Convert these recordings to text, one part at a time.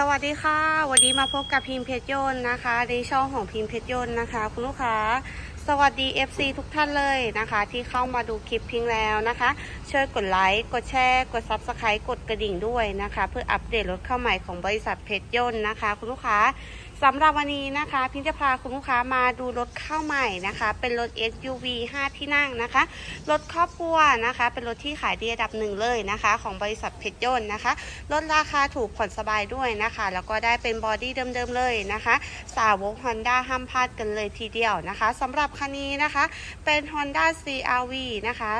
สวัสดีค่ะ วันนี้มาพบกับพิมพ์เพชรยนต์นะคะในช่องของพิมพ์เพชรยนต์นะคะ คุณลูกค้าสวัสดี FC ทุกท่านเลยนะคะ ที่เข้ามาดูคลิปพิงแล้วนะคะ ช่วยกดไลค์กดแชร์ กด Subscribe กดกระดิ่งด้วยนะคะ เพื่ออัปเดตรถเข้าใหม่ของบริษัทเพชรยนต์นะคะ คุณลูกค้า สำหรับวันนี้นะคะ พิมจะพาคุณลูกค้ามาดูรถเข้าใหม่นะคะ เป็นรถ SUV 5 ที่นั่งนะคะ รถครอบครัวนะคะ เป็นรถที่ขายดีอันดับหนึ่งเลยนะคะ ของบริษัทเพชรยนต์นะคะลดราคาถูกผ่อนสบายด้วยนะคะ แล้วก็ได้เป็นบอดี้เดิมๆเลยนะคะ สาวก Honda ห้ามพลาดกันเลยทีเดียวนะคะสำหรับคันนี้นะคะ เป็น Honda CRV นะคะ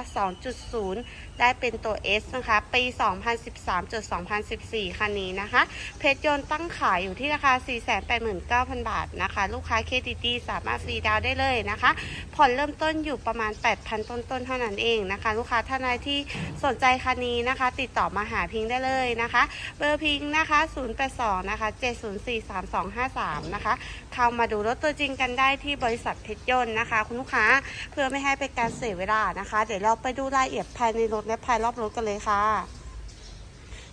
2.0 ได้เป็นตัว S นะคะ ปี 2013จด2014 คันนี้นะคะ เพชรยนต์ตั้งขายอยู่ที่ราคา489,000 บาทนะคะ ลูกค้าเครดิตดีสามารถฟรีดาวน์ได้เลยนะคะ ผ่อนเริ่มต้นอยู่ประมาณ 8,000 ต้นๆเท่านั้นเองนะคะ ลูกค้าท่านใดที่สนใจคันนี้นะคะ ติดต่อมาหาพิงได้เลยนะคะ เบอร์พิงนะคะ 082 นะคะ 7043253 นะคะ เข้ามาดูรถตัวจริงกันได้ที่บริษัทเพชรยนต์นะคะ คุณลูกค้าเพื่อไม่ให้เป็นการเสียเวลานะคะ เดี๋ยวเราไปดูรายละเอียดภายในรถและภายรอบรถกันเลยค่ะ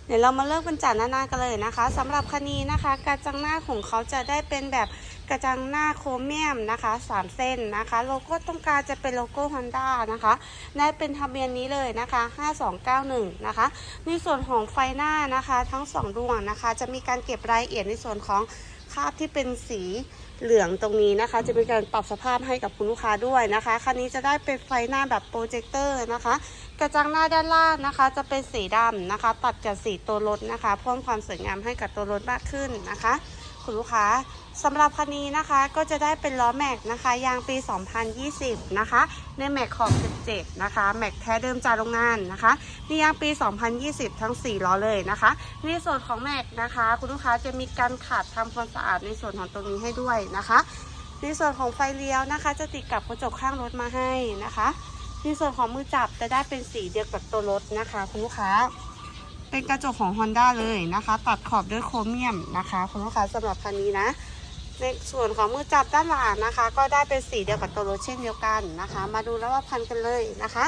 เดี๋ยวเรามาเริ่มกันจากหน้าๆกันเลยนะคะสำหรับคันนี้นะคะ กระจังหน้าของเขาจะได้เป็นแบบกระจังหน้าโครเมียมนะคะ 3 เส้นนะคะ โลโก้ตรงกลางจะเป็นโลโก้ Honda นะคะ ได้เป็นทะเบียนนี้เลยนะคะ 5291 นะคะ ในส่วนของไฟหน้านะคะ ทั้ง 2 ดวงนะคะ จะมีการเก็บรายละเอียดในส่วนของ คราบที่เป็นสีเหลืองตรงนี้นะคะ จะเป็นการปรับสภาพให้กับคุณลูกค้าด้วยนะคะคันนี้จะได้เป็นไฟหน้าแบบโปรเจคเตอร์นะคะ กระจังหน้าด้านล่างนะคะ จะเป็นสีดำนะคะ ตัดกับสีตัวรถนะคะเพิ่มความสวยงามให้กับตัวรถมากขึ้นนะคะ คุณลูกค้า สำหรับคันนี้นะคะก็จะได้เป็นล้อแม็กนะคะ ยางปี 2020 นะคะ ในแม็กขอบ 17 นะคะ แม็กแท้เดิมจากโรงงานนะคะนี่ยางปี 2020 ทั้ง 4 ล้อเลยนะคะ ในส่วนของแม็กนะคะ คุณลูกค้าจะมีการขัดทำความสะอาดในส่วนของตรงนี้ให้ด้วยนะคะ ในส่วนของไฟเลี้ยวนะคะ จะติดกับกระจกข้างรถมาให้นะคะ ในส่วนของมือจับจะได้เป็นสีเดียวกับตัวรถนะคะคุณลูกค้าเป็นกระจกของ Honda เลยนะคะ ตัดขอบด้วยโครเมียมนะคะคุณลูกค้าสำหรับคันนี้นะ ในส่วนของมือจับด้านหลังนะคะ ก็ได้เป็นสีเดียวกับตัวรถเช่นเดียวกันนะคะ มาดูแล้วว่าพันกันเลยนะคะ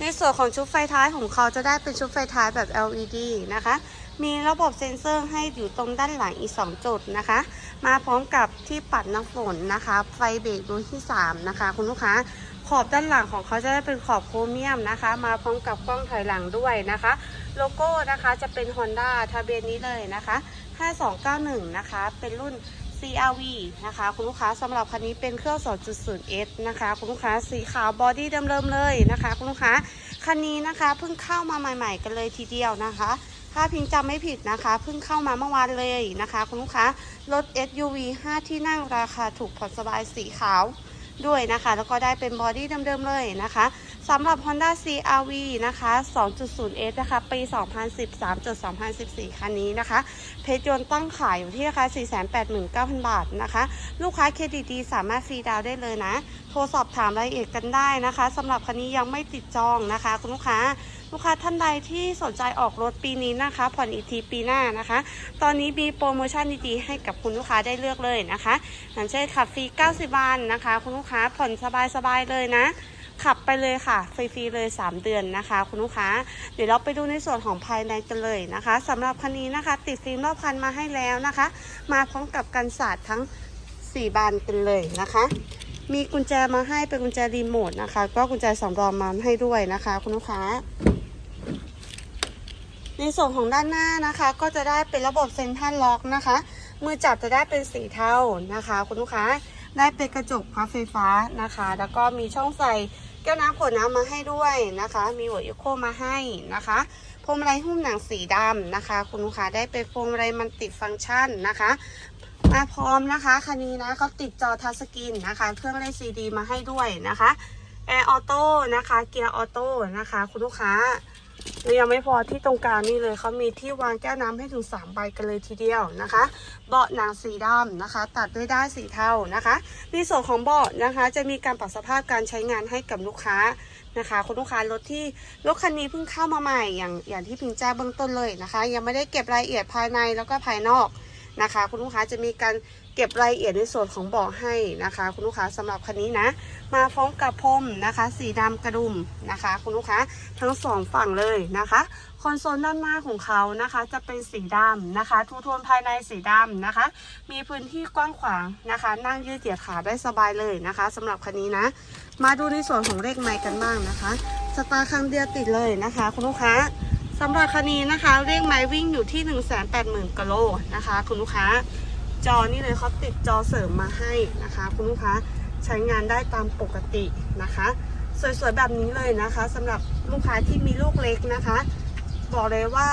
ในส่วนของชุดไฟท้ายของเขาจะได้เป็นชุดไฟท้ายแบบ LED นะคะ มีระบบเซ็นเซอร์ให้อยู่ตรงด้านหลังอีก 2 จุดนะคะ มาพร้อมกับที่ปัดน้ำฝนนะคะ ไฟเบรกดวงที่ 3 นะคะ คุณลูกค้า ขอบด้านหลังของเขาจะได้เป็นขอบโครเมียมนะคะ มาพร้อมกับกล้องถอยหลังด้วยนะคะ โลโก้นะคะจะเป็น Honda ทะเบียนนี้เลยนะคะ 5291 นะคะ เป็นรุ่น CRV นะคะ คุณลูกค้าสำหรับคันนี้เป็นเครื่อง 2.0S นะคะ คุณลูกค้าสีขาวบอดี้เดิมๆเลยนะคะ คุณลูกค้าคันนี้นะคะเพิ่งเข้ามาใหม่ๆกันเลยทีเดียวนะคะถ้าพิงจำไม่ผิดนะคะเพิ่งเข้ามาเมื่อวานเลยนะคะ คุณลูกค้ารถ SUV 5 ที่นั่งราคาถูกผ่อนสบายสีขาว ด้วยนะคะ แล้วก็ได้เป็นบอดี้เดิมๆเลยนะคะ สำหรับ Honda CRV นะคะ 2.0S นะคะ ปี 2013จด2014 คันนี้นะคะ เพชรยนต์ตั้งขายอยู่ที่ราคา 489,000 บาทนะคะ ลูกค้าเครดิตดีสามารถฟรีดาวได้เลยนะ โทรสอบถามรายละเอียดกันได้นะคะสำหรับคันนี้ยังไม่ติดจองนะคะ คุณลูกค้า ลูกค้าท่านใดที่สนใจออกรถปีนี้นะคะ ผ่อนอีกทีปีหน้านะคะ ตอนนี้มีโปรโมชั่นดีๆให้กับคุณลูกค้าได้เลือกเลยนะคะอย่างเช่นขับฟรี 90 วันนะคะ คุณลูกค้าผ่อนสบายๆเลยนะ ขับไปเลยค่ะ ฟรีๆเลย 3 เดือนนะคะ คุณลูกค้า เดี๋ยวเราไปดูในส่วนของภายในกันเลยนะคะสำหรับคันนี้นะคะ ติดฟิล์มรอบคันมาให้แล้วนะคะ มาพร้อมกับกันศาสตร์ทั้ง 4 บานกันเลยนะคะ มีกุญแจมาให้เป็นกุญแจรีโมทนะคะ ก็กุญแจสำรองมาให้ด้วยนะคะ คุณลูกค้าในส่วนของด้านหน้านะคะก็จะได้เป็นระบบเซ็นทรัลล็อกนะคะ มือจับจะได้เป็นสีเทานะคะ คุณลูกค้า ได้เป็นกระจกพับไฟฟ้านะคะ แล้วก็มีช่องใส่แก้วน้ำขวดน้ำมาให้ด้วยนะคะ มีหัวอีโคมาให้นะคะพวงมาลัยหุ้มหนังสีดำนะคะ คุณลูกค้าได้เป็นพวงมาลัยมันติดฟังก์ชันนะคะ มาพร้อมนะคะคันนี้นะเขาติดจอทัชสกรีนนะคะ เครื่องเล่นซีดีมาให้ด้วยนะคะแอร์ออโต้นะคะ เกียร์ออโต้นะคะ คุณลูกค้า แล้วยังไม่พอที่ตรงกลางนี่เลยเขามีที่วางแก้วน้ำให้ถึง 3 ใบกันเลยทีเดียวนะคะ เบาะหนังสีดำนะคะ ตัดด้วยด้านสีเทานะคะ ในส่วนของเบาะนะคะ จะมีการปรับสภาพการใช้งานให้กับลูกค้านะคะคุณลูกค้ารถที่รถคันนี้เพิ่งเข้ามาใหม่อย่างอย่างที่พิงแจ้งเบื้องต้นเลยนะคะ ยังไม่ได้เก็บรายละเอียดภายในแล้วก็ภายนอกนะคะ คุณลูกค้าจะมีการ เก็บรายละเอียดในส่วนของเบาะให้นะคะ คุณลูกค้าสำหรับคันนี้นะ มาพร้อมกับพรมนะคะ สีดำกระดุมนะคะ คุณลูกค้าทั้งสองฝั่งเลยนะคะคอนโซลด้านหน้าของเขานะคะ จะเป็นสีดำนะคะ ทูโทนภายในสีดำนะคะ มีพื้นที่กว้างขวางนะคะ นั่งยืดเหยียดขาได้สบายเลยนะคะสำหรับคันนี้นะ มาดูในส่วนของเลขไมค์กันบ้างนะคะสตาร์ครั้งเดียวติดเลยนะคะ คุณลูกค้าสำหรับคันนี้นะคะเลขไมค์วิ่งอยู่ที่ 1 8 0 0 0 0กิโลนะคะ คุณลูกค้า จอนี่เลยเขาติดจอเสริมมาให้นะคะ คุณลูกค้าใช้งานได้ตามปกตินะคะ สวยๆแบบนี้เลยนะคะสำหรับลูกค้าที่มีลูกเล็กนะคะ บอกเลยว่า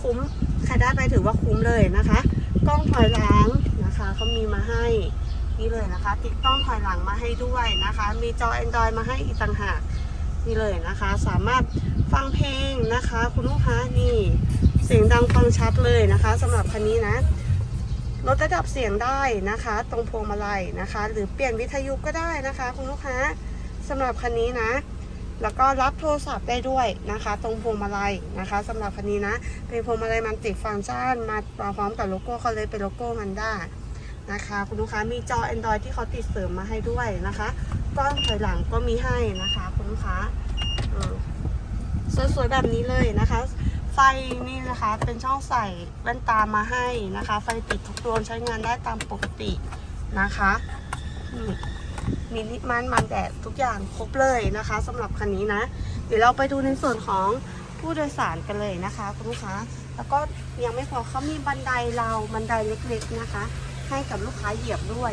คุ้มใครได้ไปถือว่าคุ้มเลยนะคะ กล้องถอยหลังนะคะเขามีมาให้นี่เลยนะคะ ติดกล้องถอยหลังมาให้ด้วยนะคะ มีจอ Android มาให้อีกต่างหากนี่เลยนะคะ สามารถฟังเพลงนะคะ คุณลูกค้านี่เสียงดังฟังชัดเลยนะคะสำหรับคันนี้นะ ลดระดับเสียงได้นะคะ ตรงพวงมาลัยนะคะ หรือเปลี่ยนวิทยุก็ได้นะคะ คุณลูกค้าสำหรับคันนี้นะ แล้วก็รับโทรศัพท์ได้ด้วยนะคะ ตรงพวงมาลัยนะคะสำหรับคันนี้นะเป็นพวงมาลัยมันติดฟังก์ชันมาพร้อมกับโลโก้เขาเลยเป็นโลโก้มันด้านะคะ คุณลูกค้ามีจอ Android ที่เขาติดเสริมมาให้ด้วยนะคะกล้องถอยหลังก็มีให้นะคะ คุณลูกค้าสวยๆแบบนี้เลยนะคะ ไฟนี่นะคะ เป็นช่องใส่แว่นตามาให้นะคะ ไฟติดทุกดวงใช้งานได้ตามปกตินะคะอืมมินิมันมันแดดทุกอย่างครบเลยนะคะสำหรับคันนี้นะ เดี๋ยวเราไปดูในส่วนของผู้โดยสารกันเลยนะคะคุณลูกค้า แล้วก็ยังไม่พอเขามีบันไดเราวบันไดเล็กๆนะคะ ให้กับลูกค้าเหยียบด้วย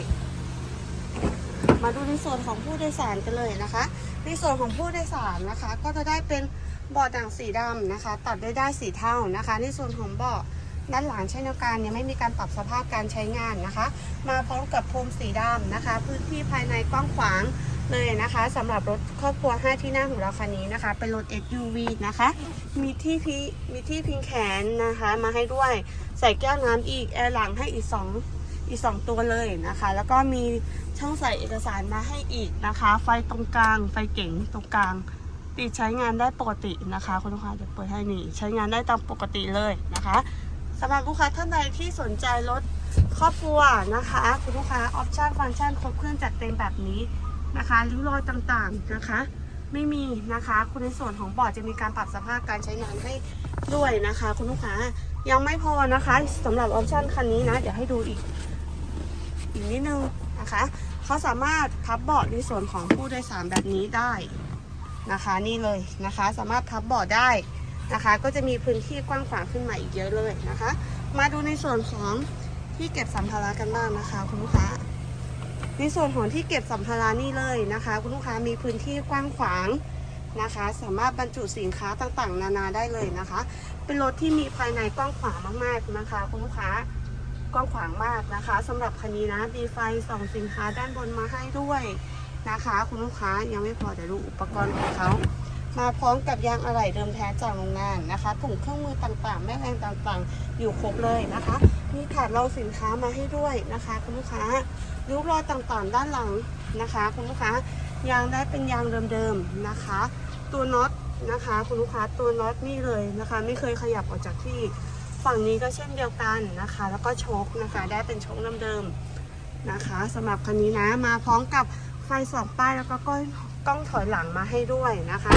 มาดูในส่วนของผู้โดยสารกันเลยนะคะ ในส่วนของผู้โดยสารนะคะ ก็จะได้เป็น เบาะหนังสีดำนะคะ ตัดด้วยได้ายสีเทานะคะ ในส่วนของเบาะด้านหลังเช่นเดียวกันยังไม่มีการปรับสภาพการใช้งานนะคะ มาพร้อมกับพรมสีดำนะคะ พื้นที่ภายในกว้างขวางเลยนะคะสำหรับรถครอบครัว 5 ที่นั่งของเราคันนี้นะคะ เป็นรถ SUV นะคะ มีที่พีมีที่พิงแขนนะคะ มาให้ด้วยใส่แก้วน้ำอีกแอร์หลังให้อีก 2 อีก 2 ตัวเลยนะคะ แล้วก็มีช่องใส่เอกสารมาให้อีกนะคะ ไฟตรงกลาง ไฟเก๋งตรงกลาง ติดใช้งานได้ปกตินะคะ คุณลูกค้าจะเปิดให้นี่ใช้งานได้ตามปกติเลยนะคะสำหรับลูกค้าท่านใดที่สนใจรถครอบครัวนะคะ คุณลูกค้าออปชั่นฟังก์ชันครบเครื่องจัดเต็มแบบนี้นะคะริ้วรอยต่างๆนะคะ ไม่มีนะคะ คุณในส่วนของบอร์ดจะมีการปรับสภาพการใช้งานให้ด้วยนะคะ คุณลูกค้ายังไม่พอนะคะสำหรับออปชั่นคันนี้นะ เดี๋ยวให้ดูอีก อีกนิดนึงนะคะเขาสามารถพับเบาะในส่วนของผู้โดยสารแบบนี้ได้ นะคะ นี่เลยนะคะ สามารถพับเบาะได้นะคะ ก็จะมีพื้นที่กว้างขวางขึ้นมาอีกเยอะเลยนะคะ มาดูในส่วนของที่เก็บสัมภาระกันบ้างนะคะคุณลูกค้า ในส่วนของที่เก็บสัมภาระนี่เลยนะคะ คุณลูกค้ามีพื้นที่กว้างขวางนะคะ สามารถบรรจุสินค้าต่างๆ นานาได้เลยนะคะ เป็นรถที่มีภายในกว้างขวางมากๆนะคะคุณลูกค้ากว้างขวางมากนะคะสำหรับคันนี้นะมีไฟส่องสินค้าด้านบนมาให้ด้วย นะคะ คุณลูกค้ายังไม่พอเดี๋ยวดูอุปกรณ์ของเขามาพร้อมกับยางอะไหล่เดิมแท้จากโรงงานนะคะถุงเครื่องมือต่างๆ แม่แรงต่างๆ อยู่ครบเลยนะคะ มีถาดรองสินค้ามาให้ด้วยนะคะ คุณลูกค้าริ้วรอยต่างๆ ด้านหลังนะคะ คุณลูกค้ายางได้เป็นยางเดิมๆนะคะ ตัวน็อตนะคะ คุณลูกค้าตัวน็อตนี่เลยนะคะ ไม่เคยขยับออกจากที่ฝั่งนี้ก็เช่นเดียวกันนะคะ แล้วก็โชคนะคะ ได้เป็นโชคเดิมๆนะคะสำหรับคันนี้นะมาพร้อมกับ ไฟสองป้ายแล้วก็กล้องกล้องถอยหลังมาให้ด้วยนะคะ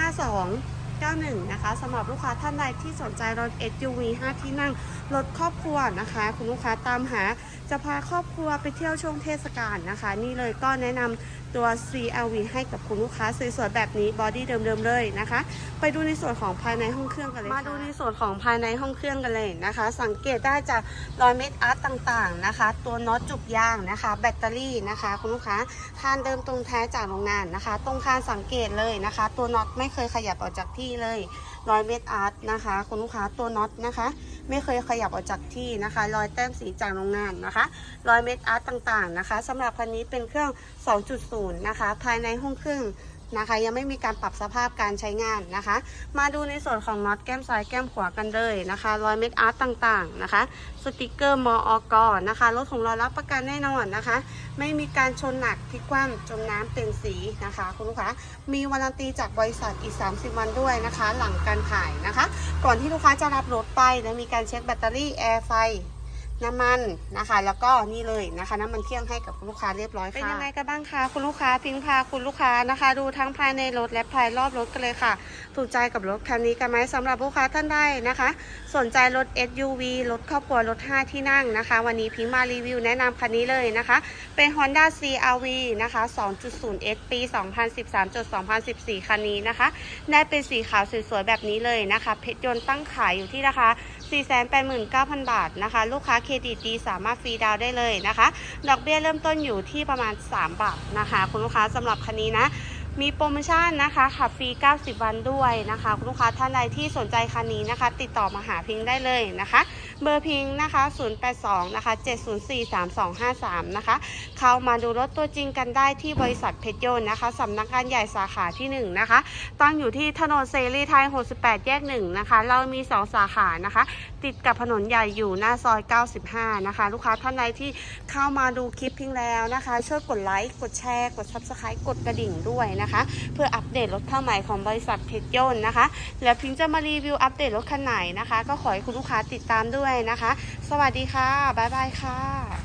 5291 นะคะสำหรับลูกค้าท่านใดที่สนใจรถ SUV 5 ที่นั่งรถครอบครัวนะคะ คุณลูกค้าตามหาจะพาครอบครัวไปเที่ยวช่วงเทศกาลนะคะ นี่เลยก็แนะนำ ตัว CRV ให้กับคุณลูกค้าสวยๆแบบนี้บอดี้เดิมๆเลยนะคะ ไปดูในส่วนของภายในห้องเครื่องกันเลยมาดูในส่วนของภายในห้องเครื่องกันเลยนะคะ สังเกตได้จากรอยเม็ดอาร์ตต่างๆนะคะ ตัวน็อตจุกยางนะคะ แบตเตอรี่นะคะ คุณลูกค้าคานเดิมตรงแท้จากโรงงานนะคะ ตรงคานสังเกตเลยนะคะ ตัวน็อตไม่เคยขยับออกจากที่เลยรอยเม็ดอาร์ตนะคะ คุณลูกค้าตัวน็อตนะคะ ไม่เคยขยับออกจากที่นะคะ รอยแต้มสีจากโรงงานนะคะ รอยเม็ดอาร์ตต่างๆนะคะสำหรับคันนี้เป็นเครื่อง 2.0 นะคะ ภายในห้องเครื่อง นะคะ ยังไม่มีการปรับสภาพการใช้งานนะคะ มาดูในส่วนของน็อตแก้มซ้ายแก้มขวากันเลยนะคะรอยเม็ดอาร์ตต่างๆนะคะสติกเกอร์มออกนะคะรถของเรารับประกันแน่นอนนะคะ ไม่มีการชนหนักพลิกคว่ำจมน้ำเป็นสีนะคะ คุณลูกค้ามีวารันตีจากบริษัทอีก 30 วันด้วยนะคะ หลังการขายนะคะ ก่อนที่ลูกค้าจะรับรถไปนะมีการเช็คแบตเตอรี่แอร์ไฟ น้ำมันนะคะ แล้วก็นี่เลยนะคะ น้ำมันเครื่องให้กับคุณลูกค้าเรียบร้อยค่ะ เป็นยังไงกันบ้างคะคุณลูกค้าพิงพาคุณลูกค้านะคะ ดูทั้งภายในรถและภายรอบรถกันเลยค่ะ ถูกใจกับรถคันนี้กันไหมสำหรับลูกค้าท่านใดนะคะ สนใจรถ SUV รถครอบครัวรถ 5 ที่นั่งนะคะ วันนี้พิงมารีวิวแนะนำคันนี้เลยนะคะ เป็น Honda CRV นะคะ 2.0 S ปี 2013-2014 คันนี้นะคะ ได้เป็นสีขาวสวยๆแบบนี้เลยนะคะ เพชรยนต์ตั้งขายอยู่ที่ราคา 489,000 บาทนะคะ ลูกค้าเครดิตดีสามารถฟรีดาวน์ได้เลยนะคะ ดอกเบี้ยเริ่มต้นอยู่ที่ประมาณ 3 บาทนะคะ คุณลูกค้าสำหรับคันนี้นะ มีโปรโมชั่นนะคะขับฟรี 90 วันด้วยนะคะคุณลูกค้าท่านใดที่สนใจคันนี้นะคะ ติดต่อมาหาพิงได้เลยนะคะ เบอร์พิงนะคะ 082 นะคะ 704 3253 นะคะ เข้ามาดูรถตัวจริงกันได้ที่บริษัทเพชรยนต์นะคะสำนักงานใหญ่สาขาที่ 1 นะคะ ตั้งอยู่ที่ถนนเสรีไทย 68 แยก 1 นะคะ เรามี 2 สาขานะคะ ติดกับถนนใหญ่อยู่หน้าซอย 95 นะคะ ลูกค้าท่านใดที่เข้ามาดูคลิปพิงแล้วนะคะ ช่วยกดไลค์กดแชร์ กด Subscribe กดกระดิ่งด้วยนะคะ เพื่ออัปเดตรถเข้าใหม่ของบริษัทเพชรยนต์นะคะ แล้วพิงจะมารีวิวอัปเดตรถคันไหนนะคะ ก็ขอให้คุณลูกค้าติดตามด้วยนะคะ สวัสดีค่ะ บ๊ายบายค่ะ